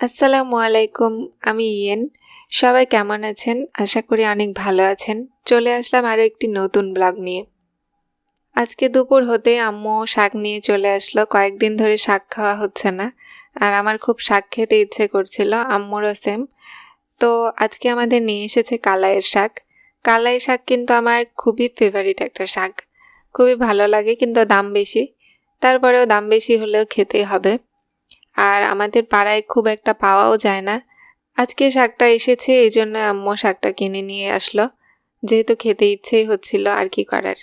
আসসালামু আলাইকুম, আমি ইয়েন। সবাই কেমন আছেন? আশা করি অনেক ভালো আছেন। চলে আসলাম আরও একটি নতুন ব্লগ নিয়ে। আজকে দুপুর হতে আম্মু শাক নিয়ে চলে আসলো। কয়েকদিন ধরে শাক খাওয়া হচ্ছে না, আর আমার খুব শাক খেতে ইচ্ছে করছিল, আম্মুরও সেম তো আজকে আমাদের নিয়ে এসেছে কালাইয়ের শাক। কালাই শাক কিন্তু আমার খুবই ফেভারিট একটা শাক। খুবই ভালো লাগে, কিন্তু দাম বেশি। তারপরেও দাম বেশি হলেও খেতেই হবে। আর আমাদের পাড়ায় খুব একটা পাওয়াও যায় না। আজকে শাকটা এসেছে, এই জন্য আম্মু শাকটা কিনে নিয়ে আসলো। যেহেতু খেতে ইচ্ছেই হচ্ছিল আর কি করার।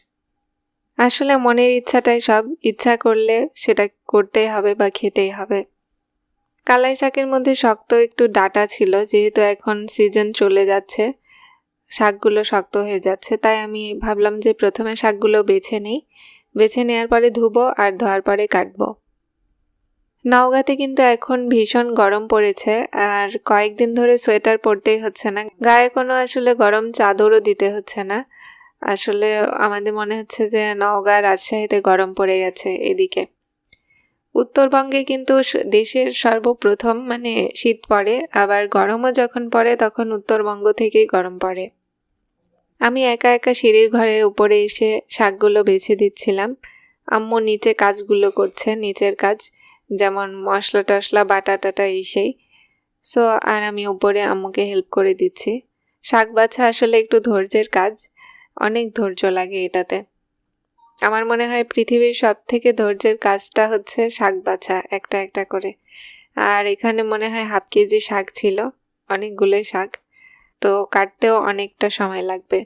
আসলে মনের ইচ্ছাটাই সব। ইচ্ছা করলে সেটা করতেই হবে বা খেতেই হবে। কালাই শাকের মধ্যে শক্ত একটু ডাটা ছিল, যেহেতু এখন সিজন চলে যাচ্ছে। শাকগুলো শক্ত হয়ে যাচ্ছে, তাই আমি ভাবলাম যে প্রথমে শাকগুলো বেছে নেই। বেছে নেওয়ার পরে ধুবো আর ধোয়ার পরে কাটবো। নওগাঁতে কিন্তু এখন ভীষণ গরম পড়েছে, আর কয়েকদিন ধরে সোয়েটার পরতেই হচ্ছে না। গায়ে কোনো আসলে গরম চাদরও দিতে হচ্ছে না। আসলে আমাদের মনে হচ্ছে যে নওগাঁ রাজশাহীতে গরম পড়ে গেছে এদিকে। উত্তরবঙ্গে কিন্তু দেশের সর্বপ্রথম মানে শীত পড়ে, আবার গরমও যখন পড়ে তখন উত্তরবঙ্গ থেকেই গরম পড়ে। আমি একা একা সিঁড়ির ঘরের উপরে এসে শাকগুলো বেছে দিচ্ছিলাম। আম্মু নিচে কাজগুলো করছে, নিচের কাজ। যেমন মশলা টশলা, বাটা টাটা এসেই সো আর আমি উপরে আম্মুকে হেল্প করে দিচ্ছি। শাক বাছা আসলে একটু ধৈর্যের কাজ, অনেক ধৈর্য লাগে এটাতে। আমার মনে হয় পৃথিবীর সব থেকে ধৈর্যের কাজটা হচ্ছে শাক বাছা, একটা একটা করে। আর এখানে মনে হয় হাফ কেজি শাক ছিল, অনেকগুলোই শাক। তো কাটতেও অনেকটা সময় লাগবে।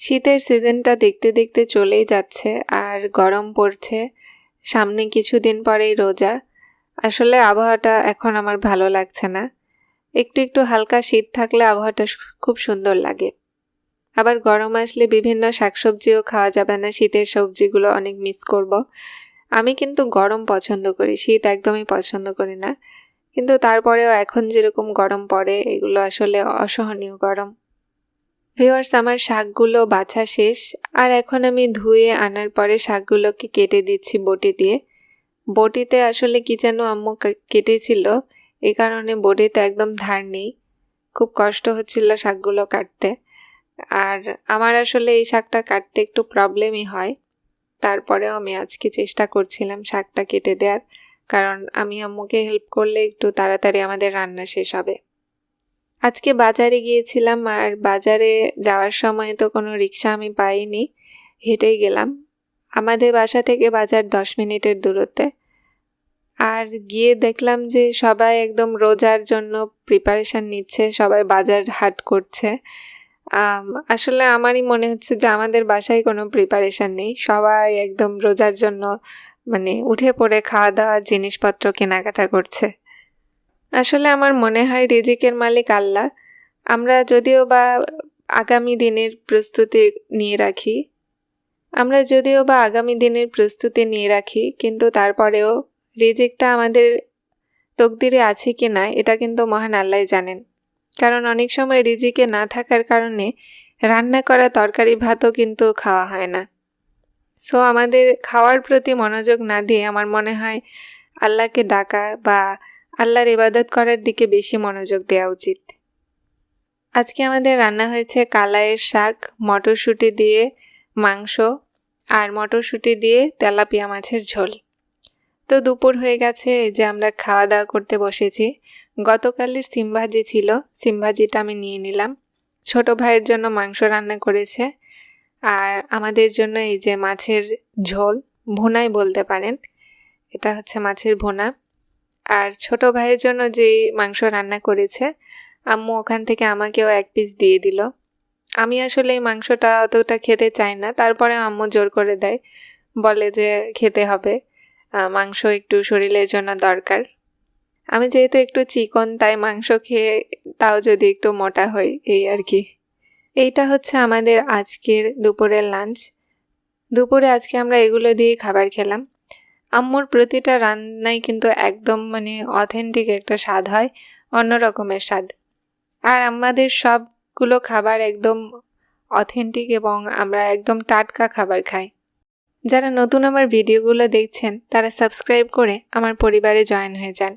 শীতের সিজনটা দেখতে দেখতে চলেই যাচ্ছে, আর গরম পড়ছে। সামনে কিছুদিন পরেই রোজা। আসলে আবহাওয়াটা এখন আমার ভালো লাগছে না। একটু একটু হালকা শীত থাকলে আবহাওয়াটা খুব সুন্দর লাগে। আবার গরম আসলে বিভিন্ন শাকসবজিও খাওয়া যাবে না, শীতের সবজিগুলো অনেক মিস করব। আমি কিন্তু গরম পছন্দ করি, শীত একদমই পছন্দ করি না। কিন্তু তারপরেও এখন যেরকম গরম পড়ে, এগুলো আসলে অসহনীয় গরম। ভিওয়ার্স আমার শাকগুলো বাছা শেষ। আর এখন আমি ধুয়ে আনার পরে শাকগুলোকে কেটে দিচ্ছি বটি দিয়ে। বটিতে আসলে কি যেন আম্মু কেটেছিল। এই কারণে বটিতে একদম ধার নেই। খুব কষ্ট হচ্ছিল শাকগুলো কাটতে। আর আমার আসলে এই শাকটা কাটতে একটু প্রবলেমই হয়। তারপরেও আমি আজকে চেষ্টা করছিলাম শাকটা কেটে দেওয়ার কারণ আমি আম্মুকে হেল্প করলে একটু তাড়াতাড়ি আমাদের রান্না শেষ হবে। আজকে বাজারে গিয়েছিলাম আর বাজারে যাওয়ার সময় তো কোনো রিক্সা আমি পাইনি, হেঁটেই গেলাম। আমাদের বাসা থেকে বাজার দশ মিনিটের দূরত্বে। আর গিয়ে দেখলাম যে সবাই একদম রোজার জন্য প্রিপারেশান নিচ্ছে, সবাই বাজার হাট করছে। আসলে আমারই মনে হচ্ছে যে আমাদের বাসায় কোনো প্রিপারেশান নেই। সবাই একদম রোজার জন্য মানে উঠে পড়ে খাওয়া দাওয়ার জিনিসপত্র কেনাকাটা করছে। আসলে আমার মনে হয় রিজিকের মালিক আল্লাহ। আমরা যদিও বা আগামী দিনের প্রস্তুতি নিয়ে রাখি, আমরা যদিও বা আগামী দিনের প্রস্তুতি নিয়ে রাখি, কিন্তু তারপরেও রিজিকটা আমাদের তকদিরে আছে কি না, এটা কিন্তু মহান আল্লাহ জানেন। কারণ অনেক সময় রিজিকে না থাকার কারণে রান্না করা তরকারি ভাতও কিন্তু খাওয়া হয় না। সো আমাদের খাওয়ার প্রতি মনোযোগ না দিয়ে আমার মনে হয় আল্লাহকে ডাকা বা আল্লাহর ইবাদত করার দিকে বেশি মনোযোগ দেওয়া উচিত। আজকে আমাদের রান্না হয়েছে কালাইয়ের শাক, মটরশুঁটি দিয়ে মাংস আর মটরশুঁটি দিয়ে তেলাপিয়া মাছের ঝোল। তো দুপুর হয়ে গেছে, এই যে আমরা খাওয়া দাওয়া করতে বসেছি। গতকালের সিমভাজি ছিল, সিমভাজিটা আমি নিয়ে নিলাম। ছোট ভাইয়ের জন্য মাংস রান্না করেছে আর আমাদের জন্য এই যে মাছের ঝোল, ভুনাই বলতে পারেন, এটা হচ্ছে মাছের ভুনা। আর ছোট ভাইয়ের জন্য যে মাংস রান্না করেছে, আম্মু ওখান থেকে আমাকেও এক পিস দিয়ে দিল। আমি আসলে এই মাংসটা অতটা খেতে চাই না, তারপরে আম্মু জোর করে দেয়, বলে যে খেতে হবে। মাংস একটু শরীরের জন্য দরকার। আমি যেহেতু একটু চিকন, তাই মাংস খেয়ে তাও যদি একটু মোটা হই, এই আর কি। এইটা হচ্ছে আমাদের আজকের দুপুরের লাঞ্চ দুপুরে আজকে আমরা এগুলো দিয়ে খাবার খেলাম। আম্মুর প্রতিটা রান্নাই কিন্তু একদম মানে অথেন্টিক একটা স্বাদ হয়, অন্য রকমের স্বাদ। আর আমাদের সবগুলো খাবার একদম অথেন্টিক এবং আমরা একদম টাটকা খাবার খাই। যারা নতুন আমার ভিডিওগুলো দেখছেন, তারা সাবস্ক্রাইব করে আমার পরিবারে জয়েন হয়ে যান।